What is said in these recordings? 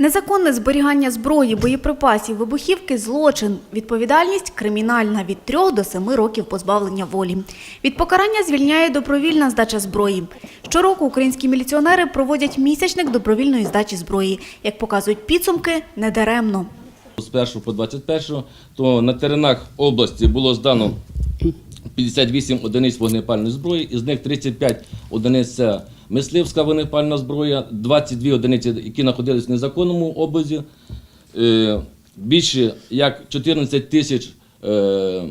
Незаконне зберігання зброї, боєприпасів, вибухівки – злочин. Відповідальність – кримінальна від 3 до 7 років позбавлення волі. Від покарання звільняє добровільна здача зброї. Щороку українські міліціонери проводять місячник добровільної здачі зброї. Як показують підсумки, недаремно. З 1 по 21, то на теренах області було здано 58 одиниць вогнепальної зброї, із них 35 одиниць мисливська вогнепальна зброя, 22 одиниці, які знаходились в незаконному обозі, е, більше як 14 тисяч е,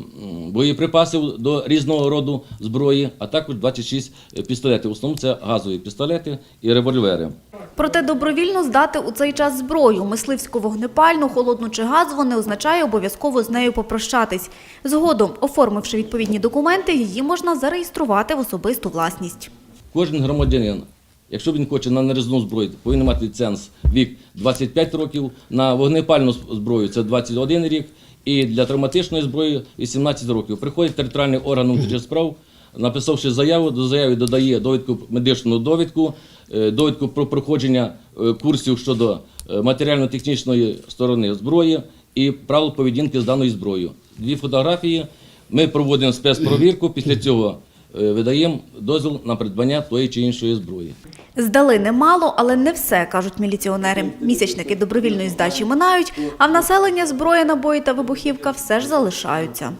боєприпасів до різного роду зброї, а також 26 пістолетів. В основному це газові пістолети і револьвери. Проте добровільно здати у цей час зброю, мисливську вогнепальну, холодну чи газову, не означає обов'язково з нею попрощатись. Згодом, оформивши відповідні документи, її можна зареєструвати в особисту власність. Кожен громадянин, якщо він хоче на нарізну зброю, повинен мати ліценз вік 25 років, на вогнепальну зброю це 21 рік, і для травматичної зброї 18 років. Приходить територіальний орган внутрішніх справ, написавши заяву, до заяви додає довідку медичну довідку, е, довідку про проходження е, курсів щодо е, матеріально-технічної сторони зброї і правил поведінки з даною зброєю. Дві фотографії. Ми проводимо спецпровірку, після цього видаємо дозвіл на придбання тої чи іншої зброї. Здали немало, але не все, кажуть міліціонери. Місячники добровільної здачі минають, а в населення зброя, набої та вибухівка все ж залишаються.